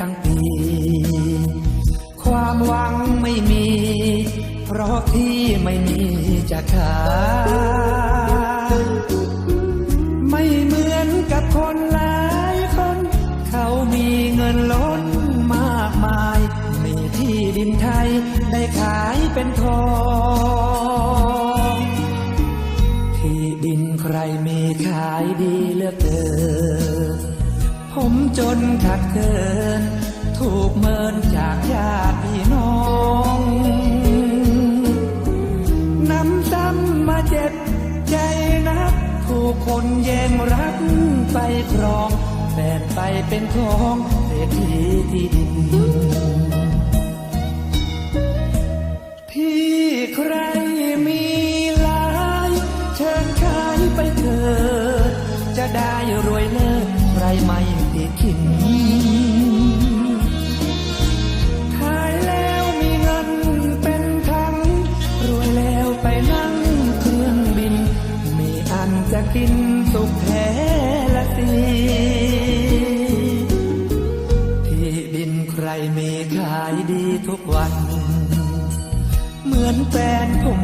ทั้งปี ความหวังไม่มี เพราะที่ไม่มีจะขายไม่เหมือนกับคนหลายคน เขามีเงินล้นมากมาย มีที่ดินไทยได้ขายเป็นทองที่ดินใครมีขายดีเหลือกเกิน ผมจนขัดเกิน ถูกเมินจากญาติพี่น้องนำซ้ำมาเจ็บใจนัก ถูกคนแย่งรักไปครองแบ่งไปเป็นของเศรษฐีที่ดินที่ใครมีหลาย เชิญขายไปเถิดจะได้รวยเลิศ ใครไม่ติดขินขายแล้วมีเงินเป็นทั้ง รวยแล้วไปนั่งเครื่องบิน มีอันจะกินสุขแท้ละสิที่ดินใครมีขายดีทุกวัน เหมือนแฟนผม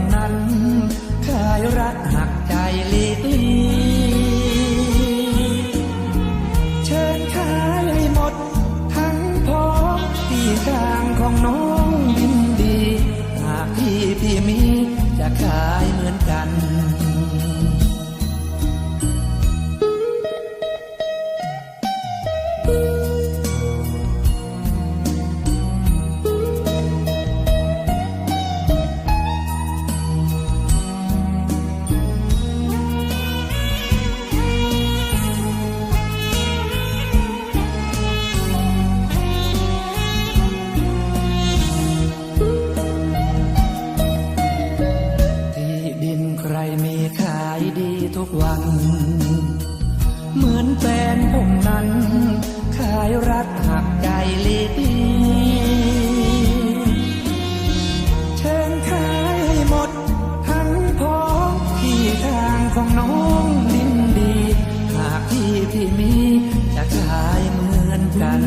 เหมือนแฟนผมนั้น ขายรักหักใจเล็กเชิญขายให้หมด ทั้งพ้องที่ทางของน้องดินดี หากพี่พี่มีจะขายเหมือนกัน